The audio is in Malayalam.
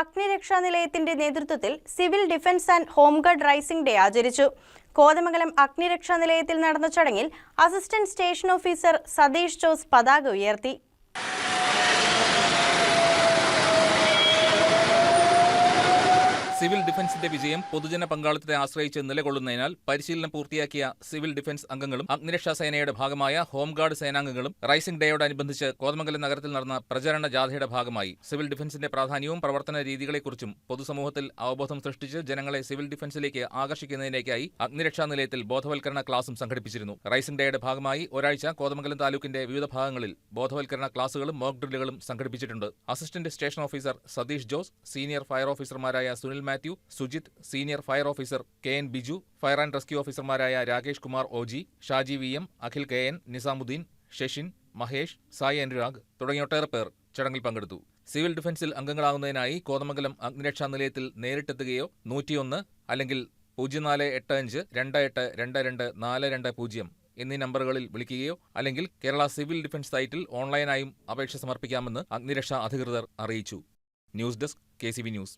അഗ്നിരക്ഷാ നിലയത്തിന്റെ നേതൃത്വത്തിൽ civil defence and home guard raising day ആചരിച്ചു. കോതമംഗലം അഗ്നിരക്ഷാ നിലയത്തിൽ നടന്ന ചടങ്ങിൽ assistant station officer Satheesh Jose പതാക ഉയർത്തി. സിവിൽ ഡിഫൻസിന്റെ വിജയം പൊതുജന പങ്കാളിത്തത്തെ ആശ്രയിച്ച് നിലകൊള്ളുന്നതിനാൽ പരിശീലനം പൂർത്തിയാക്കിയ സിവിൽ ഡിഫൻസ് അംഗങ്ങളും അഗ്നിരക്ഷാ സേനയുടെ ഭാഗമായ ഹോംഗാർഡ് സേനാംഗങ്ങളും റൈസിംഗ് ഡേയോടനുബന്ധിച്ച് കോതമംഗലം നഗരത്തിൽ നടന്ന പ്രചരണ ജാഥയുടെ ഭാഗമായി. സിവിൽ ഡിഫൻസിന്റെ പ്രാധാന്യവും പ്രവർത്തന രീതികളെക്കുറിച്ചും പൊതുസമൂഹത്തിൽ അവബോധം സൃഷ്ടിച്ച് ജനങ്ങളെ സിവിൽ ഡിഫൻസിലേക്ക് ആകർഷിക്കുന്നതിനേക്കായി അഗ്നിരക്ഷാ നിലയത്തിൽ ബോധവൽക്കരണ ക്ലാസും സംഘടിപ്പിച്ചിരുന്നു. റൈസിംഗ് ഡേയുടെ ഭാഗമായി ഒരാഴ്ച കോതമംഗലം താലൂക്കിന്റെ വിവിധ ഭാഗങ്ങളിൽ ബോധവൽക്കരണ ക്ലാസുകളും മോക്ക് ഡ്രില്ലുകളും സംഘടിപ്പിച്ചിട്ടുണ്ട്. Assistant station officer Satheesh Jose senior fire ഓഫീസർമാരായ Sunil Mathew Sujith senior fire officer K N Biju fire and rescue ഓഫീസർമാരായ Rakesh Kumar O G Shaji V M Akhil K N Nizamudheen Sheshin Mahesh Sai Anurag തുടങ്ങിയ ഒട്ടേറെ പേർ ചടങ്ങിൽ പങ്കെടുത്തു. സിവിൽ ഡിഫൻസിൽ അംഗങ്ങളാകുന്നതിനായി കോതമംഗലം അഗ്നിരക്ഷാ നിലയത്തിൽ നേരിട്ടെത്തുകയോ നൂറ്റിയൊന്ന് അല്ലെങ്കിൽ പൂജ്യം നാല് എട്ട് അഞ്ച് രണ്ട് എട്ട് രണ്ട് രണ്ട് നാല് രണ്ട് പൂജ്യം എന്നീ നമ്പറുകളിൽ വിളിക്കുകയോ അല്ലെങ്കിൽ കേരള സിവിൽ ഡിഫൻസ് സൈറ്റിൽ ഓൺലൈനായും അപേക്ഷ സമർപ്പിക്കാമെന്ന് അഗ്നിരക്ഷാ അധികൃതർ അറിയിച്ചു. News desk K news.